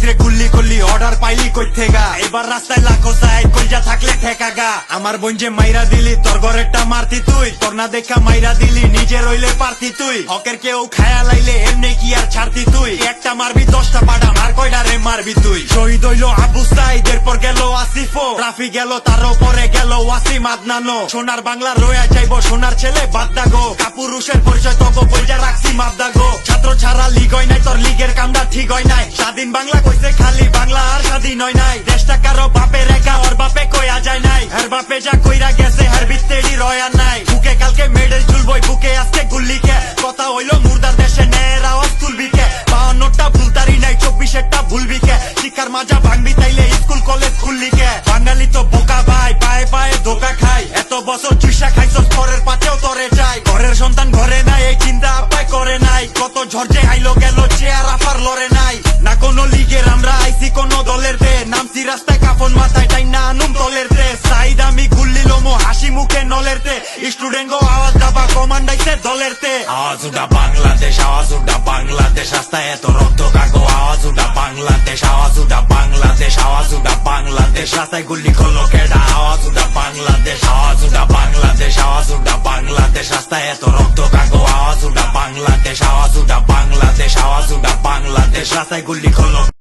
করলি অর্ডার পাইলি কই এবার রাস্তায় লাখো সাইড থাকলে ঠেকা গা আমার বোন যে মাইরা দিলি, তোর ঘরেরটা মারতি তুই। তোর না দেখা মাইরা দিলি, নিজে রইলে পারতি তুই। হকের কেউ খায়া লাইলে এমনি কি আর ছাড়তি তুই? একটা মারবি, দশটা পাডা আর কয়টা রে মারবি তুই? শহীদ হইল আবু সাইদ এরপর গেল আসিফো রাফি গেল তার উপরে গেল ওয়াসিম আদনানো সোনার বাংলা রয়ে যাইবো, সোনার ছেলে বাদদাগো কাপুরুষের পরিচয় তবু বইজা রাখছি মাবদাগো ছাত্র লিগের কামটা ঠিক হয় নাই। স্বাধীন বাংলা কইছে খালি বাংলা আর স্বাধীন হয় নাই। দেশটা কারও বাপের একা, ওর বাপে কইয়া যায় নাই। হের বাপে যা কইরা গেছে, হের ভিত্তেডি রয়া নাই। বুকে কালকে মেডেল ঝুলবই, বুকে আজকে গুল্লিকে। কথা হইল মুর্দার দেশে, ন্যায়ের আওয়াজ তুলবি কে বাহান্নটা ভুলতারি নাই, চব্বিশেরটা ভুলবি কে শিক্ষার মাজা ভাঙবি তাইলে স্কুল, কলেজ খুললি কে বাঙালি তো বোকা ভাই, পায়ে পায়ে ধোকা খাই এত বছর চুষা খাইছ পরের পাতেও তরে চাই ঘরের সন্তান ঘরে নাই, এই চিন্তা আপায় করে নাই। কত ঝরঝে আইলো গেল রাস্তায় কাফন মাথায় টাই না আনুম তলের তে সাইদ আমি গুল্লি লোমো হাসি মুখে নলের তে স্টুডেন্ট আওয়াজ দাবা কমান্ডাইছে দলের তে আওয়াজ উডা বাংলাদেশ আওয়াজ উডা বাংলাদেশ রাস্তায় এত রক্ত কাকো আওয়াজ উডা বাংলাদেশ আওয়াজ উডা বাংলাদেশ আওয়াজ উডা বাংলাদেশ রাস্তায় গুল্লি করল কেডা আওয়াজ উডা বাংলাদেশ আওয়াজ উডা বাংলাদেশ আওয়াজ উডা বাংলাদেশ রাস্তায় এত রক্ত কাকো আওয়াজ উডা বাংলাদেশ আওয়াজ উডা বাংলাদেশ আওয়াজ উডা বাংলাদেশ রাস্তায় গুল্লি